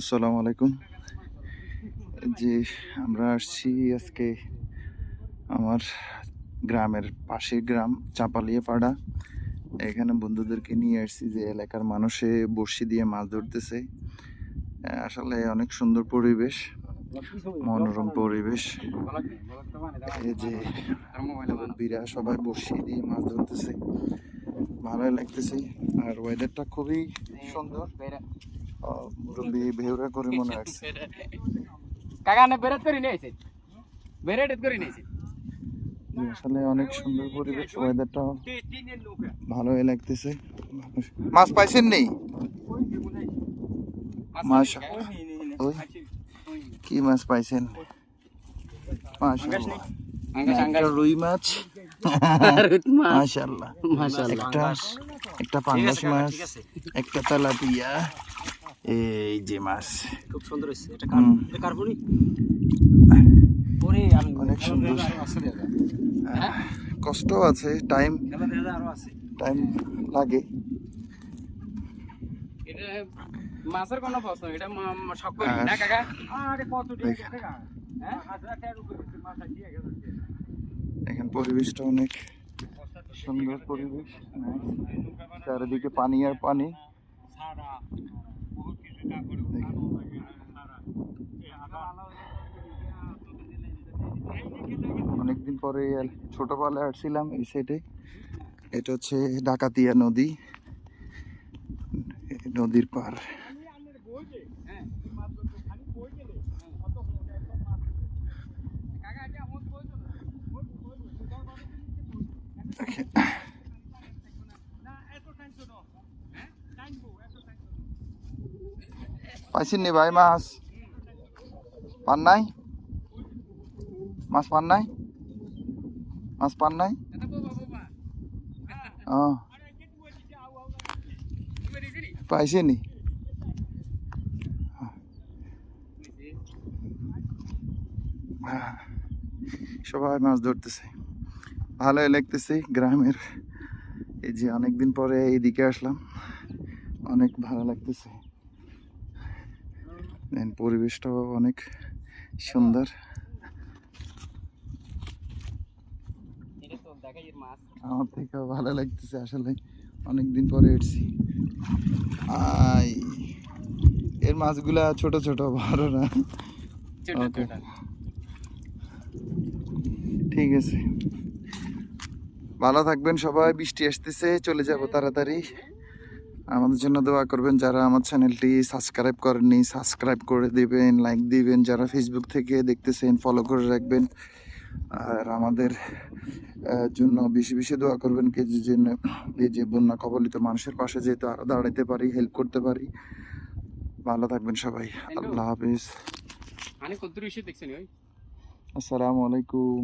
আসসালামু আলাইকুম। যে আমরা আসছি আজকে আমার গ্রামের পাশের গ্রাম চাপালিয়া পাড়া এখানে বন্ধুদেরকে নিয়ে আসছি যে এলাকার মানুষে বড়শি দিয়ে মাছ ধরতেছে। আসলে অনেক সুন্দর পরিবেশ, মনোরম পরিবেশ। এই যে মুরব্বীরা সবাই বড়শি দিয়ে মাছ ধরতেছে। ভালোই লাগতেছে। আর ওয়েদারটা খুবই সুন্দর। মুরব্বী ভেউরা করে মনে হচ্ছে কাকা না করে বেরেট করে যে আসলে অনেক সুন্দর পরিবেশ ওয়েদারটা ভালোই লাগতেছে। মাছ পাইছেন নেই? মাশা ওই কি মাছ পাইছেন? রুই মাছ। মাশাআল্লাহ। একটা একটা পাঙ্গাস মাছ একটা তেলাপিয়া। এই যে মাছ। খুব সুন্দর হয়েছে। এটা হুম, কার্বনি পরে আমি অনেক সুন্দর। কষ্ট আছে টাইম আরও আছে। টাইম লাগে। এটা মাছের কোনো প্রশ্ন এটা শখ করি না, কাকা? আরে কত টাকা হ্যাঁ? হাজার টাকার উপরে মাছ আছে এখন পরিবেশটা অনেক সুন্দর পরিবেশ। চারিদিকে পানি আর পানি। অনেকদিন পরে ছোটবেলায় আসছিলাম এই সাইডে এটা হচ্ছে ডাকাতিয়া নদী। নদীর পার পাইছেন নি ভাই মাছ? পান নাই? মাছ পান নাই? মাছ পান নাই? ও পাইছে নি হ্যাঁ, সবাই মাছ ধরতেছে। ভালোই লাগতেছে গ্রামের। এই যে অনেকদিন পরে এইদিকে আসলাম। অনেক ভালো লাগতেছে। দেন পরিবেশটাও অনেক সুন্দর। দেখাই মাছ আমার থেকেও ভালো লাগতেছে আসলে। অনেকদিন পরে এসছি আই এর মাছগুলা ছোট ছোট বড় না। ঠিক আছে। ভালো থাকবেন সবাই বৃষ্টি আসতেছে চলে যাব তাড়াতাড়ি। আমাদের জন্য দোয়া করবেন যারা আমার চ্যানেলটি সাবস্ক্রাইব করেননি সাবস্ক্রাইব করে দিবেন লাইক দিবেন যারা ফেসবুক থেকে দেখতেছেন ফলো করে রাখবেন। আর আমাদের জন্য বেশি বেশি দোয়া করবেন কে যে জন্য এই যে বন্যা কবলিত মানুষের পাশে যেহেতু আরও দাঁড়াইতে পারি হেল্প করতে পারি। ভালো থাকবেন সবাই। আল্লাহ হাফিজ। আসসালামু আলাইকুম।